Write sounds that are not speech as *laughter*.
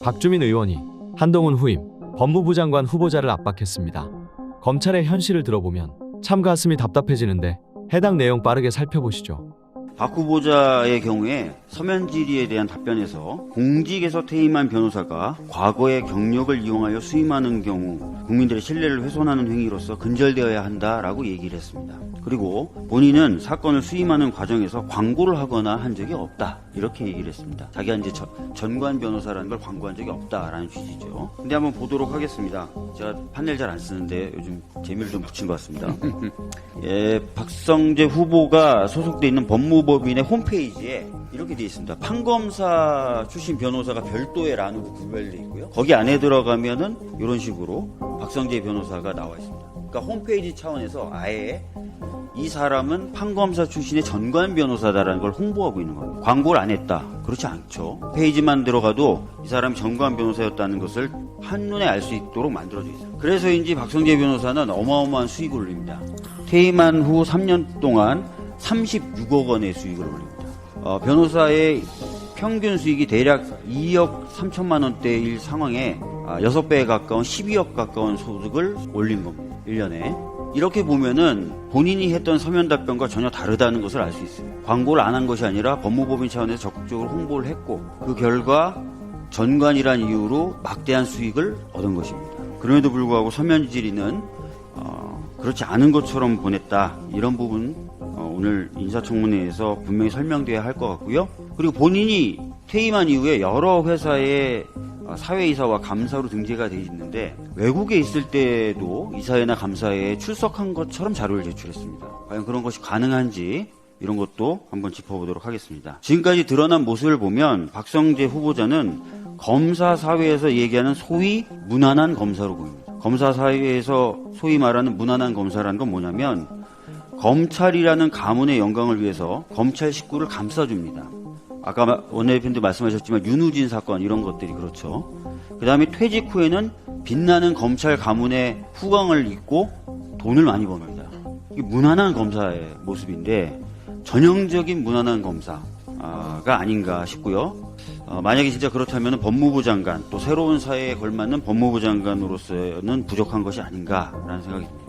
박주민 의원이 한동훈 후임 법무부 장관 후보자를 압박했습니다. 검찰의 현실을 들어보면 참 가슴이 답답해지는데 해당 내용 빠르게 살펴보시죠. 박 후보자의 경우에 서면 질의에 대한 답변에서 공직에서 퇴임한 변호사가 과거의 경력을 이용하여 수임하는 경우 국민들의 신뢰를 훼손하는 행위로서 근절되어야 한다라고 얘기를 했습니다. 그리고 본인은 사건을 수임하는 과정에서 광고를 하거나 한 적이 없다 이렇게 얘기를 했습니다. 자기가 이제 전- 전관 변호사라는 걸 광고한 적이 없다라는 취지죠. 근데 한번 보도록 하겠습니다. 제가 판넬 잘 안 쓰는데 요즘 재미를 좀 붙인 것 같습니다. *laughs* 예, 박성재 후보가 소속돼 있는 법무법인의 홈페이지에 이렇게 되어 있습니다. 판검사 출신 변호사가 별도의 란으로 구별되어 있고요. 거기 안에 들어가면은 이런 식으로 박성재 변호사가 나와 있습니다. 그러니까 홈페이지 차원에서 아예 이 사람은 판검사 출신의 전관 변호사다라는 걸 홍보하고 있는 겁니다. 광고를 안 했다. 그렇지 않죠. 페이지만 들어가도 이 사람이 전관 변호사였다는 것을 한눈에 알 수 있도록 만들어져 있어요. 그래서인지 박성재 변호사는 어마어마한 수익을 올립니다. 퇴임한 후 3년 동안 36억 원의 수익을 올립니다. 어, 변호사의 평균 수익이 대략 2억 3천만 원대일 상황에 아, 6배에 가까운 12억 가까운 소득을 올린 겁니다. 1년에. 이렇게 보면은 본인이 했던 서면 답변과 전혀 다르다는 것을 알 수 있어요. 광고를 안 한 것이 아니라 법무법인 차원에서 적극적으로 홍보를 했고 그 결과 전관이란 이유로 막대한 수익을 얻은 것입니다. 그럼에도 불구하고 서면 질의는 어, 그렇지 않은 것처럼 보냈다. 이런 부분 어, 오늘 인사청문회에서 분명히 설명돼야 할 것 같고요. 그리고 본인이 퇴임한 이후에 여러 회사의 어, 사회이사와 감사로 등재가 돼 있는데 외국에 있을 때도 이사회나 감사회에 출석한 것처럼 자료를 제출했습니다. 과연 그런 것이 가능한지 이런 것도 한번 짚어보도록 하겠습니다. 지금까지 드러난 모습을 보면 박성재 후보자는 검사 사회에서 얘기하는 소위 무난한 검사로 보입니다. 검사 사회에서 소위 말하는 무난한 검사라는 건 뭐냐면 검찰이라는 가문의 영광을 위해서 검찰 식구를 감싸줍니다. 아까 마- 원내대표님도 말씀하셨지만 윤우진 사건 이런 것들이 그렇죠. 그 다음에 퇴직 후에는 빛나는 검찰 가문의 후광을 입고 돈을 많이 법니다. 이게 무난한 검사의 모습인데 전형적인 무난한 검사가 아닌가 싶고요. 어, 만약에 진짜 그렇다면 법무부 장관 또 새로운 사회에 걸맞는 법무부 장관으로서는 부족한 것이 아닌가라는 생각이.